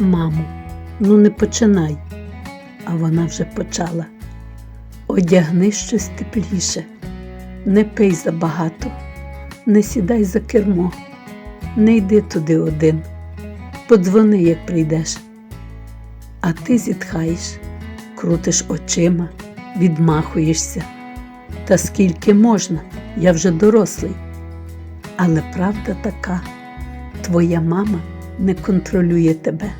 Мамо, ну не починай. А вона вже почала. Одягни щось тепліше, не пий забагато, не сідай за кермо, не йди туди один. Подзвони, як прийдеш. А ти зітхаєш, крутиш очима, відмахуєшся. Та скільки можна, я вже дорослий. Але правда така, твоя мама не контролює тебе.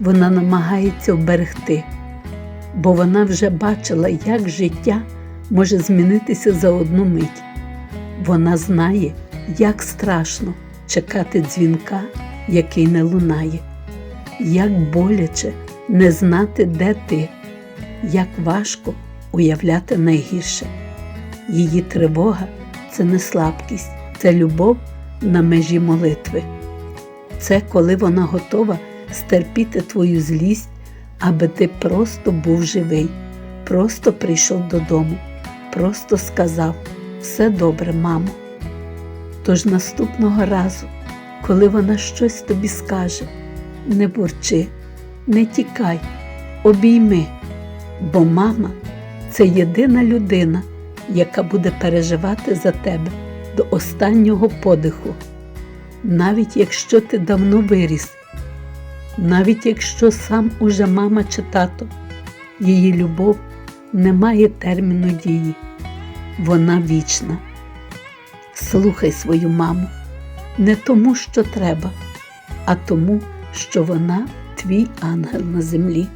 Вона намагається вберегти, бо вона вже бачила, як життя може змінитися за одну мить. Вона знає, як страшно чекати дзвінка, який не лунає, як боляче не знати, де ти, як важко уявляти найгірше. Її тривога це не слабкість, це любов на межі молитви. Це коли вона готова стерпіти твою злість, аби ти просто був живий, просто прийшов додому, просто сказав все добре, мамо. Тож наступного разу, коли вона щось тобі скаже, не бурчи, не тікай, обійми, бо мама це єдина людина, яка буде переживати за тебе до останнього подиху, навіть якщо ти давно виріс, навіть якщо сам уже мама чи тато, її любов не має терміну дії, вона вічна. Слухай свою маму не тому, що треба, а тому, що вона твій ангел на землі.